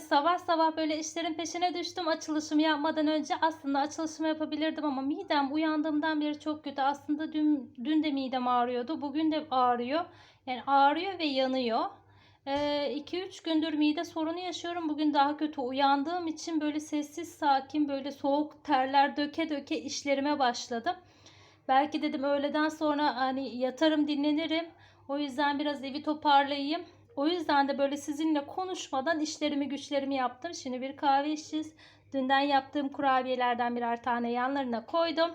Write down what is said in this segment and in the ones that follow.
sabah sabah böyle işlerin peşine düştüm açılışımı yapmadan önce. Aslında açılışımı yapabilirdim ama midem uyandığımdan beri çok kötü. Aslında dün, dün de midem ağrıyordu. Bugün de ağrıyor. Yani ağrıyor ve yanıyor. 2-3 gündür mide sorunu yaşıyorum. Bugün daha kötü uyandığım için böyle sessiz sakin böyle soğuk terler döke döke işlerime başladım. Belki dedim öğleden sonra hani yatarım dinlenirim. O yüzden biraz evi toparlayayım. O yüzden de böyle sizinle konuşmadan işlerimi güçlerimi yaptım. Şimdi bir kahve içeceğiz. Dünden yaptığım kurabiyelerden birer tane yanlarına koydum.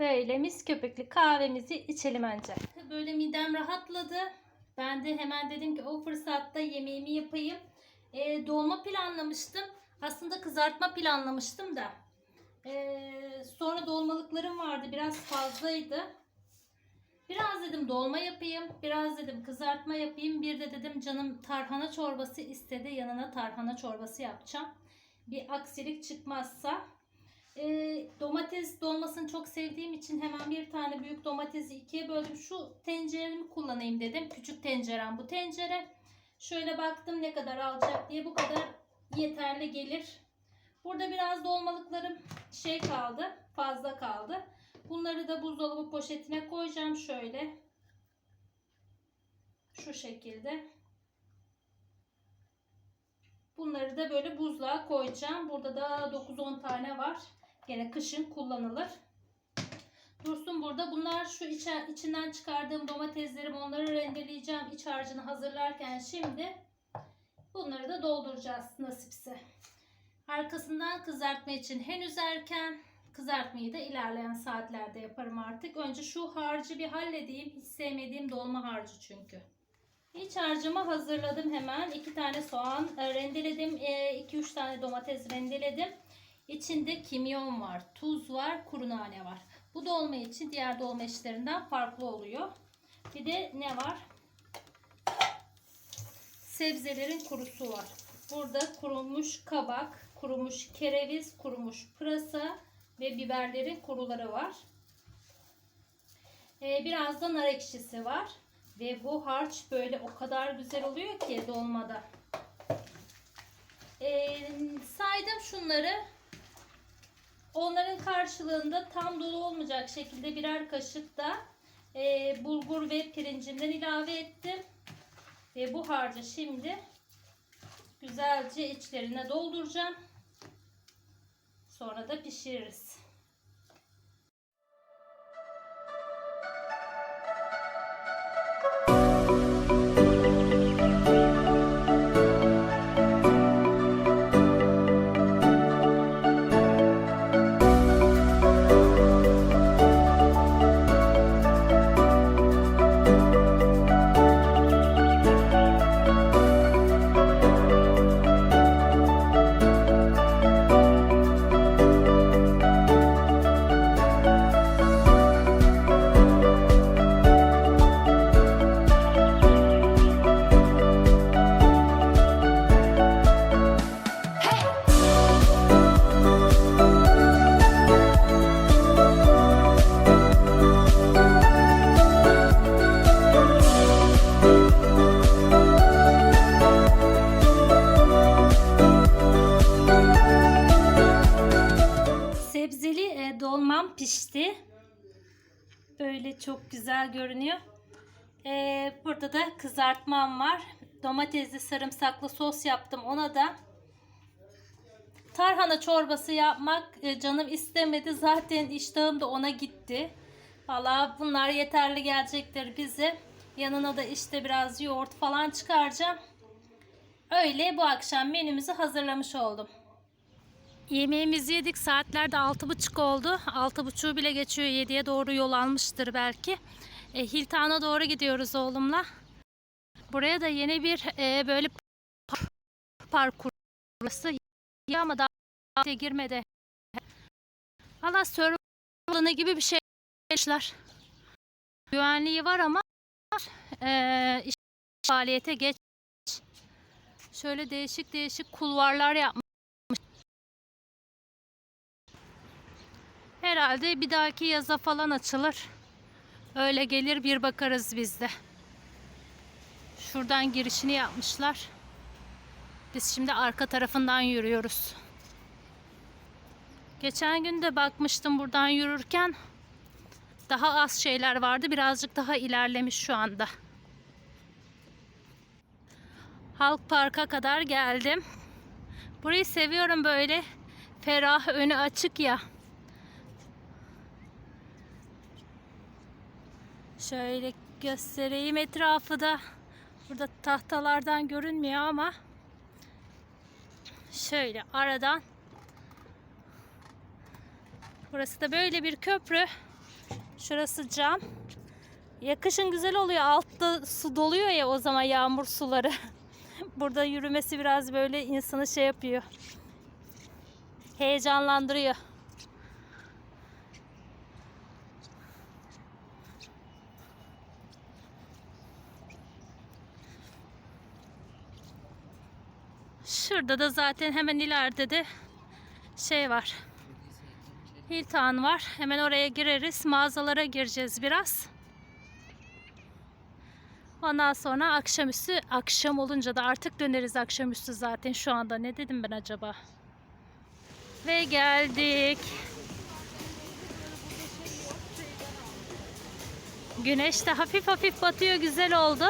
Böyle mis köpüklü kahvemizi içelim önce. Böyle midem rahatladı. Ben de hemen dedim ki o fırsatta yemeğimi yapayım. Ee, dolma planlamıştım. Aslında kızartma planlamıştım da. Ee, sonra dolmalıklarım vardı. Biraz fazlaydı. Biraz dedim dolma yapayım. Biraz dedim kızartma yapayım. Bir de dedim canım tarhana çorbası istedi. Yanına tarhana çorbası yapacağım. Bir aksilik çıkmazsa. Ee, domates dolmasını çok sevdiğim için hemen bir tane büyük domatesi ikiye böldüm. Şu tenceremi kullanayım dedim. Küçük tencerem bu tencere. Şöyle baktım ne kadar alacak diye bu kadar yeterli gelir. Burada biraz dolmalıklarım şey kaldı. Fazla kaldı. Bunları da buzdolabı poşetine koyacağım şöyle. Şu şekilde. Bunları da böyle buzluğa koyacağım. Burada da 9-10 tane var. Gene kışın kullanılır. Dursun burada. Bunlar şu içe, içinden çıkardığım domateslerim. Onları rendeleyeceğim iç harcını hazırlarken şimdi bunları da dolduracağız nasipse. Arkasından kızartma için henüz erken. Kızartmayı da ilerleyen saatlerde yaparım artık. Önce şu harcı bir halledeyim. Hiç sevmediğim dolma harcı çünkü. İç harcımı hazırladım hemen. 2 tane soğan e, rendeledim. 2-3 tane domates rendeledim. İçinde kimyon var, tuz var, kuru nane var. Bu dolma için diğer dolma işlerinden farklı oluyor. Bir de ne var? Sebzelerin kurusu var. Burada kurumuş kabak, kurumuş kereviz, kurumuş pırasa ve biberlerin kuruları var. Ee, biraz da nar ekşisi var. Ve bu harç böyle o kadar güzel oluyor ki dolmada. Ee, saydım şunları. Onların karşılığında tam dolu olmayacak şekilde birer kaşık da e, bulgur ve pirincimden ilave ettim. Ve bu harcı şimdi güzelce içlerine dolduracağım. Sonra da pişiririz. Böyle çok güzel görünüyor. E, burada da kızartmam var. Domatesli sarımsaklı sos yaptım ona da. Tarhana çorbası yapmak e, canım istemedi. Zaten iştahım da ona gitti. Valla bunlar yeterli gelecektir bize. Yanına da işte biraz yoğurt falan çıkaracağım. Öyle bu akşam menümüzü hazırlamış oldum. Yemeğimizi yedik. Saatler de altı buçuk oldu. Altı buçuğu bile geçiyor. Yediye doğru yol almıştır belki. E, Hiltan'a doğru gidiyoruz oğlumla. Buraya da yeni bir e, böyle par- parkur burası. Ya ama daha girmedi. Valla server gibi bir şey yapmışlar. Güvenliği var ama e, iş faaliyete geç. Şöyle değişik değişik kulvarlar yapmış. Herhalde bir dahaki yaza falan açılır. Öyle gelir bir bakarız biz de. Şuradan girişini yapmışlar. Biz şimdi arka tarafından yürüyoruz. Geçen gün de bakmıştım buradan yürürken. Daha az şeyler vardı. Birazcık daha ilerlemiş şu anda. Halk Park'a kadar geldim. Burayı seviyorum böyle. Ferah, önü açık ya. Şöyle göstereyim etrafı da. Burada tahtalardan görünmüyor ama şöyle aradan Burası da böyle bir köprü. Şurası cam. Yakışın güzel oluyor. Altta su doluyor ya o zaman yağmur suları. Burada yürümesi biraz böyle insanı şey yapıyor. Heyecanlandırıyor. Şurada da zaten hemen ileride de şey var. Hilton var. Hemen oraya gireriz. Mağazalara gireceğiz biraz. Ondan sonra akşamüstü, akşam olunca da artık döneriz akşamüstü zaten. Şu anda ne dedim ben acaba? Ve geldik. Güneş de hafif hafif batıyor. Güzel oldu.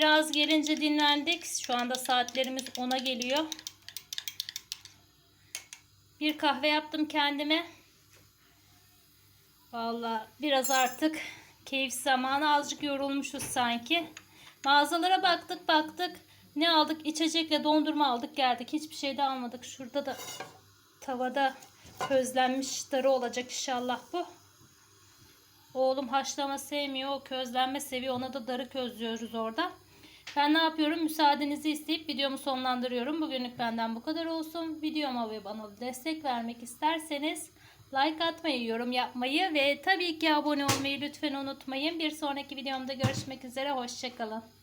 Biraz gelince dinlendik. Şu anda saatlerimiz 10'a geliyor. Bir kahve yaptım kendime. Vallahi biraz artık keyif zamanı azıcık yorulmuşuz sanki. Mağazalara baktık baktık. Ne aldık? İçecekle dondurma aldık geldik. Hiçbir şey de almadık. Şurada da tavada közlenmiş darı olacak inşallah bu. Oğlum haşlama sevmiyor. O közlenme seviyor. Ona da darı közlüyoruz orada. Ben ne yapıyorum? Müsaadenizi isteyip videomu sonlandırıyorum. Bugünlük benden bu kadar olsun. Videoma ve bana destek vermek isterseniz like atmayı, yorum yapmayı ve tabii ki abone olmayı lütfen unutmayın. Bir sonraki videomda görüşmek üzere. Hoşçakalın.